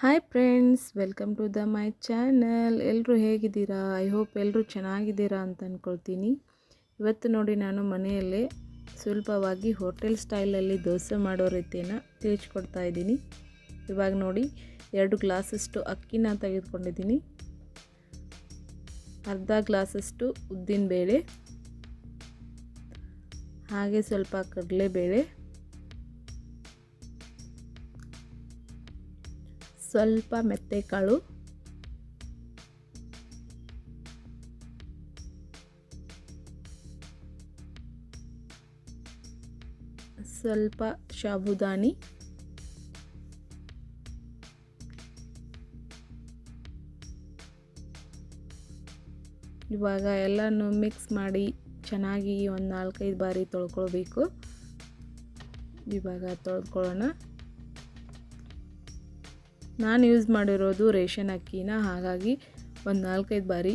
Hi friends welcome to the my channel ಎಲ್ಲರೂ ಹೇಗಿದ್ದೀರಾ? I hope ಎಲ್ಲರೂ ಚೆನ್ನಾಗಿದ್ದೀರಾ ಅಂತ ಅಂದ್ಕೊಳ್ತೀನಿ ಇವತ್ತು ನೋಡಿ ನಾನು ಮನೆಯಲ್ಲೇ ಸುಲಭವಾಗಿ ಹೋಟೆಲ್ ಸ್ಟೈಲಲ್ಲಿ ದೋಸೆ ಮಾಡೋ ರೀತಿಯನ್ನು ತಿಳಿಸ್ಕೊಡ್ತಾ ಇದ್ದೀನಿ. ಇವಾಗ ನೋಡಿ, ಎರಡು ಗ್ಲಾಸಷ್ಟು ಅಕ್ಕಿನ ತೆಗೆದುಕೊಂಡಿದ್ದೀನಿ. ಅರ್ಧ ಗ್ಲಾಸಷ್ಟು ಉದ್ದಿನಬೇಳೆ, ಹಾಗೆ ಸ್ವಲ್ಪ ಕಡಲೆಬೇಳೆ ಸ್ವಲ್ಪ ಮೆತ್ತೆಕಾಳು. ಸ್ವಲ್ಪ ಸಾಬುದಾನಿ ಇವಾಗ ಎಲ್ಲನೂ ಮಿಕ್ಸ್ ಮಾಡಿ ಚೆನ್ನಾಗಿ ಒಂದು ನಾಲ್ಕೈದು ಬಾರಿ ತೊಳ್ಕೊಳ್ಬೇಕು. ಇವಾಗ ತೊಳ್ಕೊಳ್ಳೋಣ. ನಾನು ಯೂಸ್ ಮಾಡಿರೋದು ರೇಷನ್ ಅಕ್ಕಿನ, ಹಾಗಾಗಿ ಒಂದು ನಾಲ್ಕೈದು ಬಾರಿ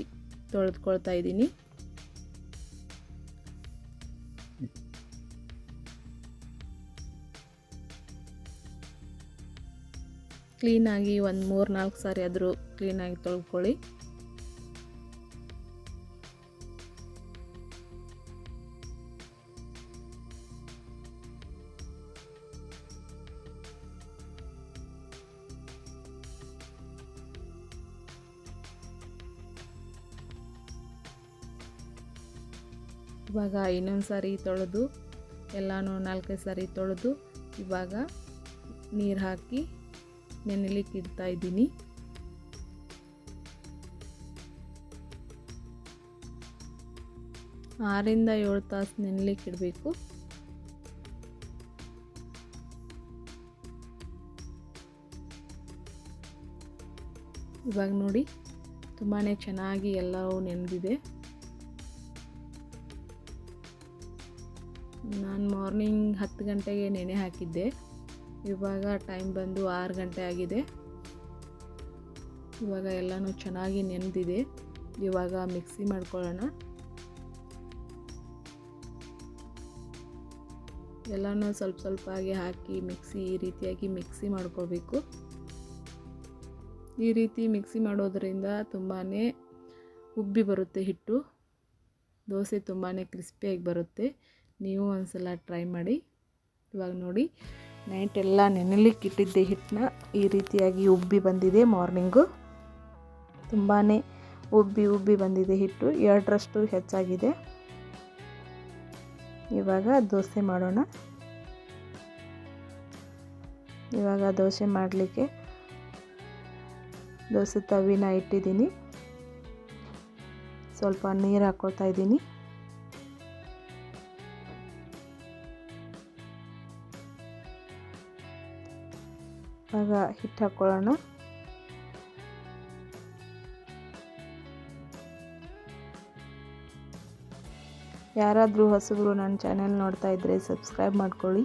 ತೊಳೆದುಕೊಳ್ತಾ ಇದ್ದೀನಿ. ಕ್ಲೀನಾಗಿ ಒಂದು ಮೂರು ನಾಲ್ಕು ಸಾರಿ ಆದರೂ ಕ್ಲೀನಾಗಿ ತೊಳ್ಕೊಳ್ಳಿ. ಇವಾಗ ಇನ್ನೊಂದು ಸಾರಿ ತೊಳೆದು, ಎಲ್ಲನೂ ನಾಲ್ಕೈದು ಸಾರಿ ತೊಳೆದು, ಇವಾಗ ನೀರು ಹಾಕಿ ನೆನೆಲಿಕ್ಕೆ ಇಡ್ತಾ ಇದ್ದೀನಿ. ಆರಿಂದ ಏಳು ತಾಸು ನೆನೆಲಿಕ್ಕೆ ಇಡಬೇಕು ಇವಾಗ ನೋಡಿ ತುಂಬಾ ಚೆನ್ನಾಗಿ ಎಲ್ಲವೂ ನೆನೆದಿದೆ. ನಾನು ಮಾರ್ನಿಂಗ್ ಹತ್ತು ಗಂಟೆಗೆ ನೆನೆ ಹಾಕಿದ್ದೆ. ಇವಾಗ ಟೈಮ್ ಬಂದು ಆರು ಗಂಟೆ ಆಗಿದೆ. ಇವಾಗ ಎಲ್ಲನೂ ಚೆನ್ನಾಗಿ ನೆನೆದಿದೆ. ಇವಾಗ ಮಿಕ್ಸಿ ಮಾಡ್ಕೊಳ್ಳೋಣ. ಎಲ್ಲನೂ ಸ್ವಲ್ಪ ಸ್ವಲ್ಪ ಆಗಿ ಹಾಕಿ ಮಿಕ್ಸಿ ಈ ರೀತಿಯಾಗಿ ಮಿಕ್ಸಿ ಮಾಡ್ಕೋಬೇಕು ಈ ರೀತಿ ಮಿಕ್ಸಿ ಮಾಡೋದರಿಂದ ತುಂಬಾ ಉಬ್ಬಿ ಬರುತ್ತೆ ಹಿಟ್ಟು. ದೋಸೆ ತುಂಬಾ ಕ್ರಿಸ್ಪಿಯಾಗಿ ಬರುತ್ತೆ. ನೀವು ಒಂದ್ಸಲ ಟ್ರೈ ಮಾಡಿ. ಇವಾಗ ನೋಡಿ ನೈಟ್ ಎಲ್ಲ ನೆನೆಲಿಕ್ಕೆ ಇಟ್ಟಿದ್ದೆ ಹಿಟ್ಟನ್ನ. ಈ ರೀತಿಯಾಗಿ ಉಬ್ಬಿ ಬಂದಿದೆ ಮಾರ್ನಿಂಗು ತುಂಬಾ ಉಬ್ಬಿ ಉಬ್ಬಿ ಬಂದಿದೆ ಹಿಟ್ಟು. ಎರಡರಷ್ಟು ಹೆಚ್ಚಾಗಿದೆ. ಇವಾಗ ದೋಸೆ ಮಾಡೋಣ. ಇವಾಗ ದೋಸೆ ಮಾಡಲಿಕ್ಕೆ ದೋಸೆ ತವಿನ ಇಟ್ಟಿದ್ದೀನಿ. ಸ್ವಲ್ಪ ನೀರು ಹಾಕ್ಕೊಳ್ತಾ ಇದ್ದೀನಿ. ಆಗ ಹಿಟ್ಟು ಹಾಕ್ಕೊಳ್ಳೋಣ ಯಾರಾದರೂ ಹೊಸಬರು ನನ್ನ ಚಾನೆಲ್ ನೋಡ್ತಾ ಇದ್ದರೆ ಸಬ್ಸ್ಕ್ರೈಬ್ ಮಾಡ್ಕೊಳ್ಳಿ.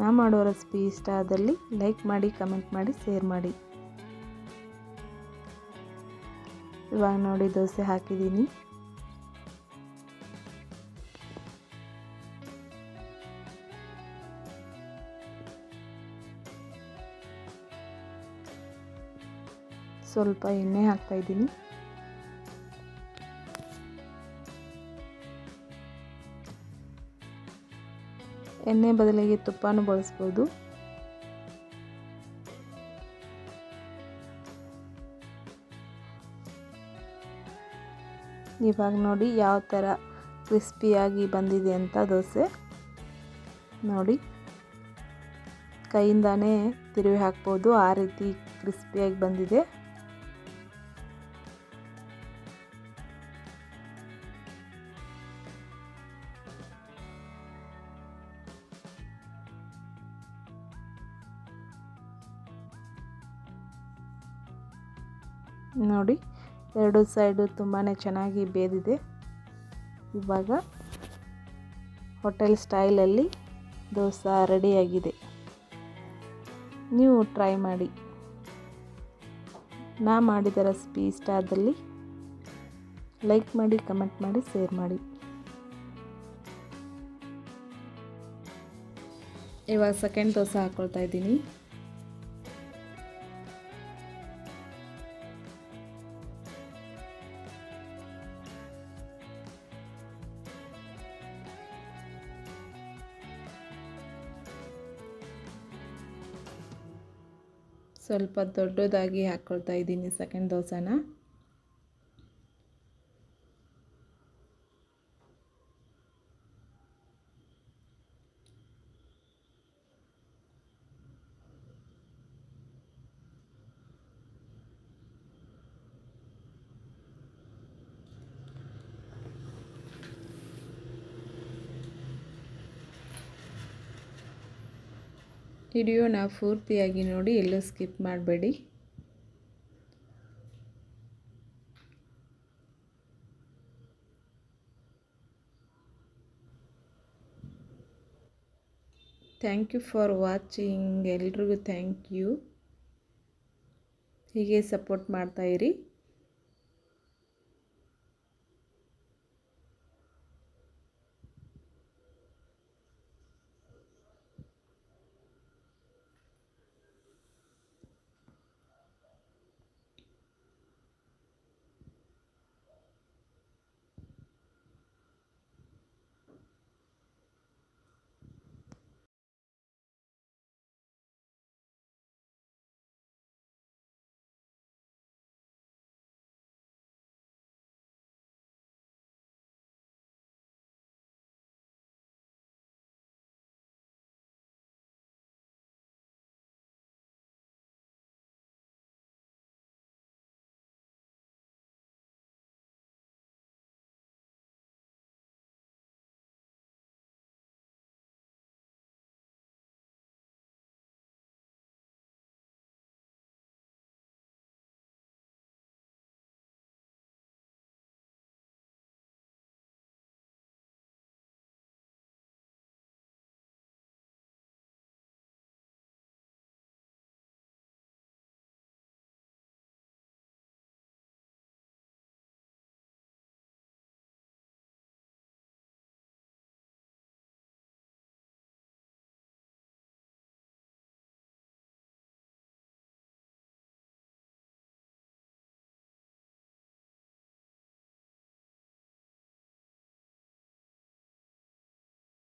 ನಾ ಮಾಡೋ ರೆಸಿಪಿ ಇಷ್ಟ ಆದಲ್ಲಿ ಲೈಕ್ ಮಾಡಿ, ಕಮೆಂಟ್ ಮಾಡಿ, ಶೇರ್ ಮಾಡಿ. ಇವಾಗ ನೋಡಿ ದೋಸೆ ಹಾಕಿದ್ದೀನಿ. ಸ್ವಲ್ಪ ಎಣ್ಣೆ ಹಾಕ್ತಾಯಿದ್ದೀನಿ ಎಣ್ಣೆ ಬದಲಿಗೆ ತುಪ್ಪನೂ ಬಳಸ್ಬೋದು. ಇವಾಗ ನೋಡಿ ಯಾವ ಥರ ಕ್ರಿಸ್ಪಿಯಾಗಿ ಬಂದಿದೆ ಅಂತ ದೋಸೆ. ನೋಡಿ, ಕೈಯಿಂದಾನೇ ತಿರುವಿ ಹಾಕ್ಬೋದು, ಆ ರೀತಿ ಕ್ರಿಸ್ಪಿಯಾಗಿ ಬಂದಿದೆ. ನೋಡಿ, ಎರಡು ಸೈಡು ತುಂಬಾ ಚೆನ್ನಾಗಿ ಬೇದಿದೆ. ಇವಾಗ ಹೋಟೆಲ್ ಸ್ಟೈಲಲ್ಲಿ ದೋಸೆ ರೆಡಿಯಾಗಿದೆ ನೀವು ಟ್ರೈ ಮಾಡಿ. ನಾ ಮಾಡಿದ ರೆಸಿಪಿ ಇಷ್ಟ ಆದಲ್ಲಿ ಲೈಕ್ ಮಾಡಿ ಕಮೆಂಟ್ ಮಾಡಿ ಶೇರ್ ಮಾಡಿ. ಇವಾಗ ಸೆಕೆಂಡ್ ದೋಸೆ ಹಾಕ್ಕೊಳ್ತಾ ಇದ್ದೀನಿ. ಸ್ವಲ್ಪ ದೊಡ್ಡದಾಗಿ ಹಾಕ್ಕೊಳ್ತಾ ಇದ್ದೀನಿ ಸೆಕೆಂಡ್ ದೋಸೆನ. ವಿಡಿಯೋನ ಪೂರ್ತಿಯಾಗಿ ನೋಡಿ, ಎಲ್ಲೂ ಸ್ಕಿಪ್ ಮಾಡಬೇಡಿ. ಥ್ಯಾಂಕ್ ಯು ಫಾರ್ ವಾಚಿಂಗ್ ಎಲ್ರಿಗೂ ಥ್ಯಾಂಕ್ ಯು ಹೀಗೆ ಸಪೋರ್ಟ್ ಮಾಡ್ತಾಯಿರಿ